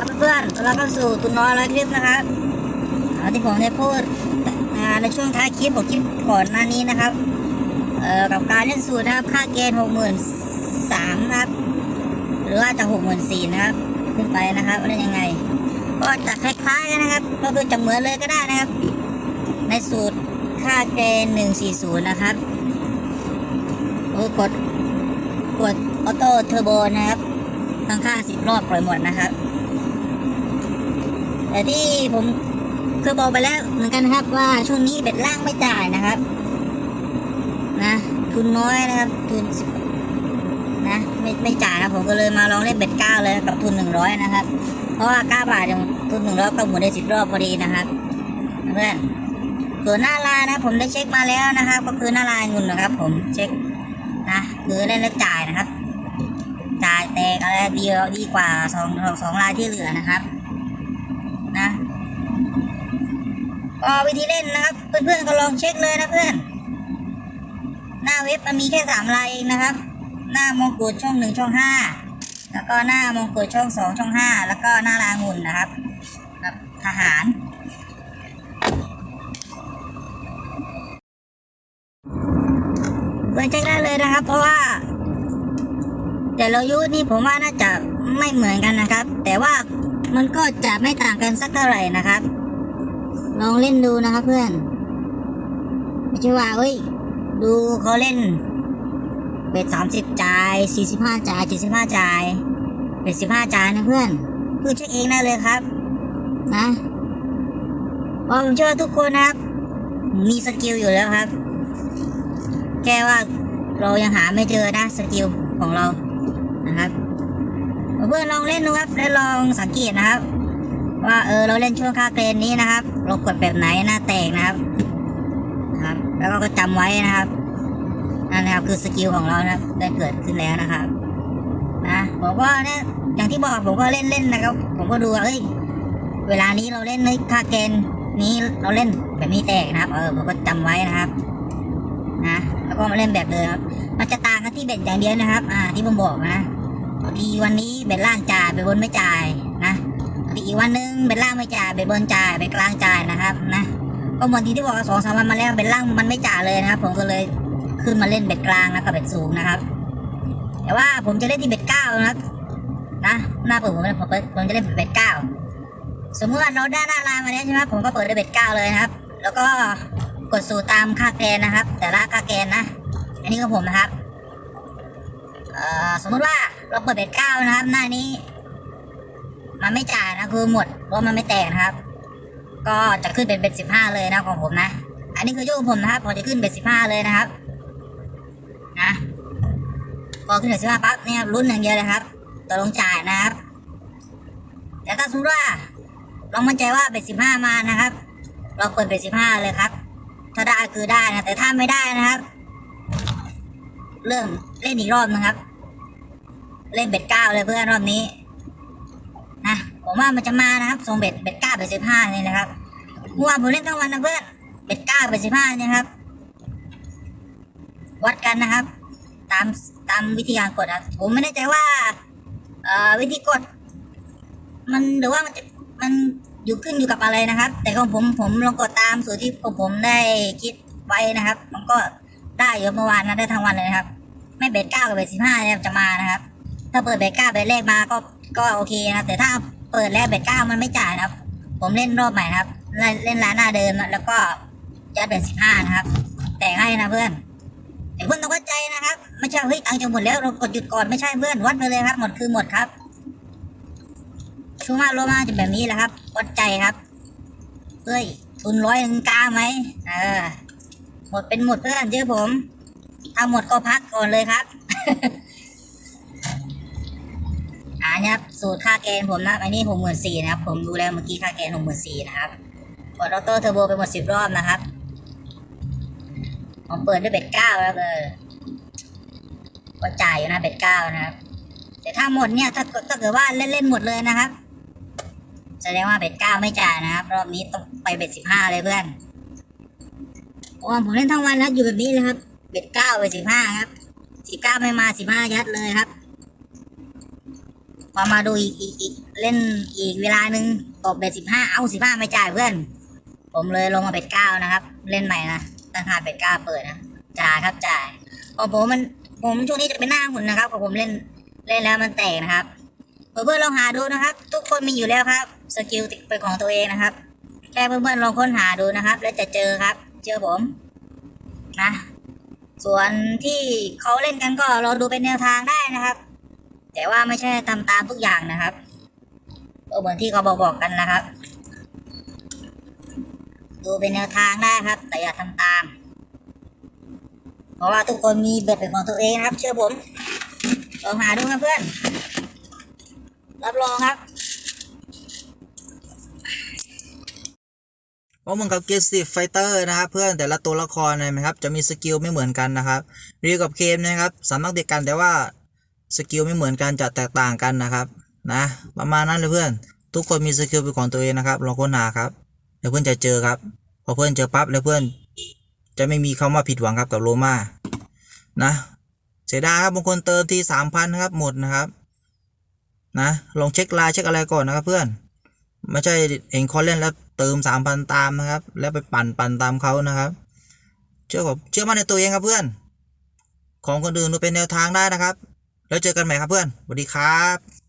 ครับเพื่อนๆเราเข้าสู่ตุนน้อยร้อยคลิปนะครับเอาที่ผมได้พูดในช่วงท้ายคลิปของคลิปก่อนหน้านี้นะครับเกับการเล่นสูตรนะครับค่าเกณฑ์หกหมื่นสามครับ หรือว่าจะหกหมื่นสี่นะครับ ขึ้นไปนะครับเล่นยังไง ก็จะคล้ายๆกันนะครับ ก็คือจะเหมือนเลยก็ได้นะครับ ในสูตรค่าเกณฑ์หนึ่งสี่ศูนย์นะครับกดกดออโต้เทอร์โบนะครับทั้งค่าสิบรอบปล่อยหมดนะครับ แต่ที่ผมเคยบอกไปแล้วเหมือนกันนะครับ ว่าช่วงนี้เบ็ดล่างไม่จ่ายนะครับ นะทุนน้อยนะครับทุนนะไม่ไม่จ่ายนะผมก็เลยมาลองเล่นเบ็ดเก้าเลยกับทุนหนึ่งร้อยนะครับ เพราะว่าเก้าบาทยังทุนหนึ่งร้อยก็หมุนได้สิบรอบพอดีนะครับเพื่อนส่วนหน้าลายนะ ผมได้เช็คมาแล้วนะครับ ก็คือหน้าลายเงุนนะครับ ผมเช็คนะคือเล่นแล้วจ่ายนะครับ จ่ายแตกอะไรดีดีกว่าสองสองสองลายที่เหลือนะครับ นะก็ วิธีเล่นนะครับ เพื่อนๆก็ลองเช็คเลยนะเพื่อน หน้าเว็บมันมีแค่สามลายเองนะครับ หน้ามงกุฎช่องหนึ่งช่องห้าแล้วก็หน้ามงกุฎช่องสองช่องห้าแล้วก็หน้าลางุ่นนะครับแบบทหารเปิดเช็คได้เลยนะครับ เพราะว่า แต่ละยุทนี่ผมว่าน่าจะไม่เหมือนกันนะครับ แต่ว่ามันก็จะไม่ต่างกันสักเท่าไหร่นะครับ ลองเล่นดูนะครับ เพื่อนไม่ใช่ว่าเอ้ย ดูเขาเล่น เบ็ดสามสิบจ่ายสี่สิบห้าจ่ายเจ็ดสิบห้าจ่ายเบ็ดสิบห้าจ่ายนะเพื่อนเพื่อนเช็คเองได้เลยครับ นะเพราะผมเชื่อทุกคนนะครับ มีสกิลอยู่แล้วครับ แค่ว่าเรายังหาไม่เจอนะสกิลของเรานะครับ เพื่อนลองเล่นดูครับและลองสังเกตนะครับ ว่าเออเราเล่นช่วงค่าเกรนนี้นะครับเรากดแบบไหนหน้าแตกนะครับนะครับ แล้วก็จำไว้นะครับนั่นนะครับคือสกิลของเรานะครับได้เกิดขึ้นแล้วนะครับนะผมก็เนี่ยอย่างที่บอกผมก็เล่นเล่นๆนะครับ ผมก็ดูว่าเอ้ยเวลานี้เราเล่นในค่าเกณฑ์นี้เราเล่นแบบนี้แตกนะครับ เออผมก็จำไว้นะครับนะแล้วก็มาเล่นแบบเดิมครับมันจะต่างกันที่เบ็ดอย่างเดียวนะครับ อ่าที่ผมบอกนะบางทีวันนี้เบ็ดล่างจ่ายเบ็ดบนไม่จ่าย อีกวันหนึงเบ็ดล่างไม่จ่ายเบ็ดบนจ่ายเบ็ดกลางจ่ายนะครับนะก็เหมือนที่ที่บอกสองสามวันมาแล้วเบ็ดล่างมันไม่จ่ายเลยนะครับ ผมก็เลยขึ้นมาเล่นเบ็ดกลางแล้วก็เบ็ดสูงนะครับ แต่ว่าผมจะเล่นที่เบ็ดเก้านะครับนะหน้าเปิดผมผมผมจะเล่นเบ็ดเก้าสมมติว่าเราได้หน้าลายมาแล้วใช่ไหมผมก็เปิดด้วยเบ็ดเก้าเลยนะครับ แล้วก็กดสู่ตามค่าแกนนะครับ แต่ละค่าแกนนะ อันนี้ของผมนะครับเอ่อสมมติว่าเราเปิดเบ็ดเก้านะครับ หน้านี้ มันไม่จ่ายนะคือหมดราะมันไม่แตกนะครับ ก็จะขึ้นเป็นเบ็ดสิบห้าเลยนะของผมนะ อันนี้คือยกของผมนะครับผมจะขึ้นเบ็ดสิบห้าเลยนะครับ นะพอขึ้นเบ็ดสิบห้าปั๊บเนี่ยรุ่นอย่างเดียวเลยครับต่อลงจ่ายนะครับแต่ถ้าสมมติว่าเรามั่นใจว่าเบ็ดสิบห้ามานะครับ เราเปิดเบ็ดสิบห้าเลยครับ ถ้าได้คือได้นะแต่ถ้าไม่ได้นะครับ เริ่มเล่นอีกรอบนะครับ เล่นเบ็ดเก้าเลยเพื่อนรอบนี้ ผมว่ามันจะมานะครับทรงเบ็ดเบ็ดเก้าเบ็ดสิบห้านี่นะครับเมื่อวานผมเล่นทั้งวันนะเพื่อนเบ็ดเก้าเบ็ดสิบห้านี่ครับ วัดกันนะครับ ตามตามวิธีการกดครับ ผมไม่แน่ใจว่าเอ่อวิธีกด มันหรือว่ามันจะมันอยู่ขึ้นอยู่กับอะไรนะครับ แต่ของผมผมลองกดตามสูตรที่ผมผมได้คิดไว้นะครับ มันก็ได้เยอะเมื่อวานนะได้ทั้งวันเลยนะครับ ไม่เบ็ดเก้ากับเบ็ดสิบห้าเนี่ยจะมานะครับ ถ้าเปิดเบ็ดเก้าเบ็ดแรกมาก็ก็โอเคนะครับ แต่ถ้า เปิดแล้วเบ็ดเก้ามันไม่จ่ายนะครับ ผมเล่นรอบใหม่นะครับเล่นเล่นร้านหน้าเดิมแล้วก็ยัดเบ็ดสิบห้านะครับ แต่ให้นะเพื่อนแต่เพื่อนต้องเข้าใจนะครับ ไม่ใช่เฮ้ยตังค์จะหมดแล้วเรากดหยุดก่อนไม่ใช่เพื่อนวัดไปเลยครับ หมดคือหมดครับชูมาโลมาจะแบบนี้แหละครับวัดใจครับเฮ้ยทุนร้อยหนึ่งกล้าไหมเออหมดเป็นหมดเพื่อนเจอผมถ้าหมดก็พักก่อนเลยครับ นี้ครับสูตรค่าเกณฑ์ผมนะอันนี้หกหมื่นสี่นะครับผมดูแล้วเมื่อกี้ค่าเกณฑ์หกหมื่นสี่นะครับกดออโต้เทอร์โบไปหมดสิบรอบนะครับผมเปิดด้วยเบ็ดเก้าแล้วเออก็จ่ายอยู่นะเบ็ดเก้านะครับแต่ถ้าหมดเนี่ยถ้าถ้าเกิดว่าเล่นเล่นหมดเลยนะครับแสดงว่าเบ็ดเก้าไม่จ่ายนะครับรอบนี้ต้องไปเบ็ดสิบห้าเลยเพื่อนโอ้ผมเล่นทั้งวันแล้วอยู่แบบนี้เลยครับ เบ็ดเก้าไปสิบห้าครับสิบเก้าไม่มาสิบห้ายัดเลยครับ พอมาดูอีกอีกอีกเล่นอีกเวลาหนึ่งตบเบ็ดสิบห้าเอาสิบห้าไม่จ่ายเพื่อน ผมเลยลงมาเบ็ดเก้านะครับ เล่นใหม่นะตั้งค่าเบ็ดเก้าเปิดนะจ่ายครับจ่ายของผมมันผมช่วงนี้จะเป็นหน้าหุ่นนะครับของผมเล่นเล่นแล้วมันแตกนะครับเพื่อนๆลองหาดูนะครับ ทุกคนมีอยู่แล้วครับสกิลติดเป็นของตัวเองนะครับแค่เพื่อนๆลองค้นหาดูนะครับ แล้วจะเจอครับ เจอผมนะส่วนที่เขาเล่นกันก็เราดูเป็นแนวทางได้นะครับ แต่ว่าไม่ใช่ทำตามทุกอย่างนะครับเหมือนที่เขาบอกบอกกันนะครับ ดูเป็นแนวทางได้ครับ แต่อย่าทำตาม เพราะว่าทุกคนมีเบ็ดเป็นของตัวเองนะครับ เชื่อผมลองหาดูครับเพื่อน รับรองครับก็เหมือนกับเกมสิไฟเตอร์นะครับเพื่อนแต่ละตัวละครนะครับ จะมีสกิลไม่เหมือนกันนะครับเรียกับเกมนะครับสามารถเดียกันแต่ว่า สกิลไม่เหมือนกันจะแตกต่างกันนะครับนะประมาณนั้นเลยเพื่อน ทุกคนมีสกิลเป็นของตัวเองนะครับลองค้นหาครับเดี๋ยวเพื่อนจะเจอครับพอเพื่อนเจอปั๊บแล้วเพื่อน จะไม่มีคำว่าผิดหวังครับกับโรมานะเสียดายครับบางคนเติมทีสามพันครับหมดนะครับนะลองเช็คไลน์เช็คอะไรก่อนนะครับเพื่อน ไม่ใช่เองเขาเล่นแล้วเติมสามพันตามนะครับ แล้วไปปั่นปั่นตามเขานะครับเชื่อผมเชื่อมั่นในตัวเองครับเพื่อน ของคนอื่นดูเป็นแนวทางได้นะครับ แล้วเจอกันใหม่ครับเพื่อนสวัสดีครับ